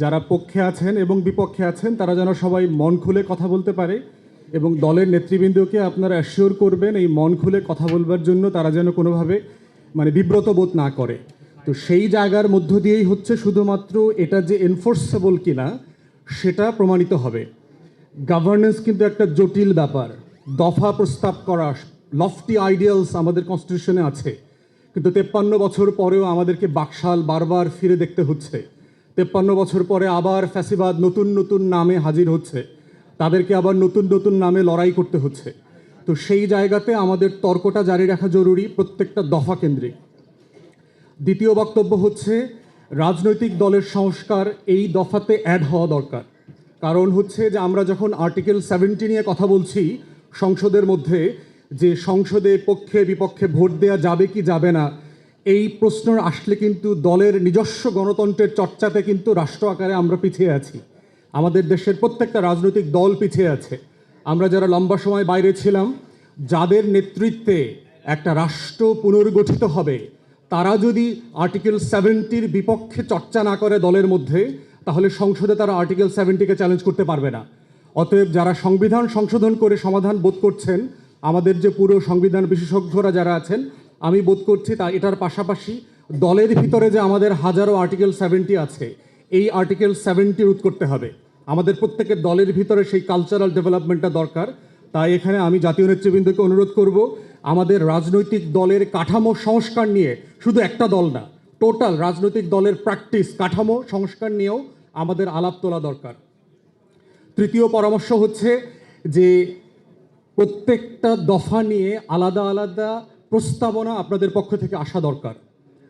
যারা পক্ষে আছেন এবং বিপক্ষে আছেন, তারা যেন সবাই মন খুলে কথা বলতে পারে এবং দলের নেতৃবৃন্দকে আপনারা অ্যাসিওর করবেন, এই মন খুলে কথা বলবার জন্য তারা যেন কোনোভাবে মানে বিব্রত বোধ না করে। তো সেই জায়গার মধ্য দিয়েই হচ্ছে শুধুমাত্র এটা যে এনফোর্সেবল কিনা, সেটা প্রমাণিত হবে। গভর্নেন্স কিন্তু একটা জটিল ব্যাপার। দফা প্রস্তাব করা লফটি আইডিয়ালস আমাদের কনস্টিটিউশনে আছে। কিন্তু তেপ্পান্ন বছর পরেও আমাদেরকে বাকশাল বারবার ফিরে দেখতে হচ্ছে। তেপ্পান্ন বছর পরে আবার ফ্যাসিবাদ নতুন নতুন নামে হাজির হচ্ছে। তাদেরকে আবার নতুন নতুন নামে লড়াই করতে হচ্ছে। তো সেই জায়গাতে আমাদের তর্কটা জারি রাখা জরুরি প্রত্যেকটা দফা কেন্দ্রিক। দ্বিতীয় বক্তব্য হচ্ছে, রাজনৈতিক দলের সংস্কার এই দফাতে অ্যাড হওয়া দরকার। কারণ হচ্ছে যে আমরা যখন আর্টিকেল সেভেন্টি নিয়ে কথা বলছি, সংসদের মধ্যে যে সংসদে পক্ষে বিপক্ষে ভোট দেওয়া যাবে কি যাবে না এই প্রশ্ন আসলে কিন্তু দলের নিজস্ব গণতন্ত্রের চর্চাতে কিন্তু রাষ্ট্র আকারে আমরা পিছিয়ে আছি। আমাদের দেশের প্রত্যেকটা রাজনৈতিক দল পিছিয়ে আছে। আমরা যারা লম্বা সময় বাইরে ছিলাম, যাদের নেতৃত্বে একটা রাষ্ট্র পুনর্গঠিত হবে, তারা যদি আর্টিকেল সেভেন্টির বিপক্ষে চর্চা না করে দলের মধ্যে, তাহলে সংসদে তারা আর্টিকেল সেভেন্টিকে চ্যালেঞ্জ করতে পারবে না। অতএব যারা সংবিধান সংশোধন করে সমাধান বোধ করছেন, আমাদের যে পুরো সংবিধান বিশেষজ্ঞরা যারা আছেন আমি বোধ করছি তা এটার পাশাপাশি দলের ভিতরে যে আমাদের হাজারো আর্টিকেল সেভেন্টি আছে, এই আর্টিকেল সেভেন্টি রোধ করতে হবে। আমাদের প্রত্যেকের দলের ভিতরে সেই কালচারাল ডেভেলপমেন্টটা দরকার। তাই এখানে আমি জাতীয় নেতৃবৃন্দকে অনুরোধ করব, আমাদের রাজনৈতিক দলের কাঠামো সংস্কার নিয়ে শুধু একটা দল না টোটাল রাজনৈতিক দলের প্র্যাকটিস কাঠামো সংস্কার নিয়েও আমাদের আলাপ তোলা দরকার। তৃতীয় পরামর্শ হচ্ছে যে প্রত্যেকটা দফা নিয়ে আলাদা আলাদা প্রস্তাবনা আপনাদের পক্ষ থেকে আসা দরকার।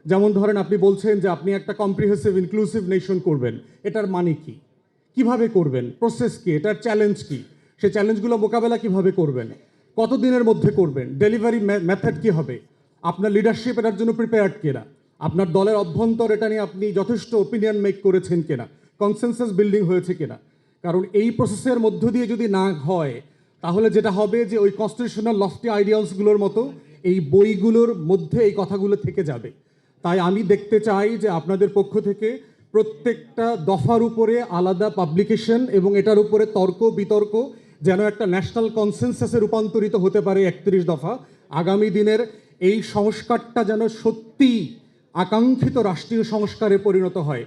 যেমন ধরেন আপনি বলছেন যে আপনি একটা কম্প্রিহেন্সিভ ইনক্লুসিভ নেশন করবেন। এটার মানে কি? কীভাবে করবেন? প্রসেস কি? এটার চ্যালেঞ্জ কি? সে চ্যালেঞ্জগুলো মোকাবেলা কীভাবে করবেন? কত দিনের মধ্যে করবেন? ডেলিভারি মেথড কি হবে? আপনার লিডারশিপ এটার জন্য প্রিপেয়ার্ড কিনা? আপনার দলের অভ্যন্তর এটা নিয়ে আপনি যথেষ্ট ওপিনিয়ন মেক করেছেন কিনা? কনসেনসাস বিল্ডিং হয়েছে কিনা? কারণ এই প্রসেসের মধ্য দিয়ে যদি না হয়, তাহলে যেটা হবে যে ওই কনস্টিটিউশনাল লফটি আইডিয়ালসগুলোর মতো এই বইগুলোর মধ্যে এই কথাগুলো থেকে যাবে। তাই আমি দেখতে চাই যে আপনাদের পক্ষ থেকে প্রত্যেকটা দফার উপরে আলাদা পাবলিকেশন এবং এটার উপরে তর্ক, বিতর্ক যেন একটা ন্যাশনাল কনসেনসাসে রূপান্তরিত হতে পারে একত্রিশ দফা। আগামী দিনের এই সংস্কারটা যেন সত্যি আকাঙ্ক্ষিত রাষ্ট্রীয় সংস্কারে পরিণত হয়।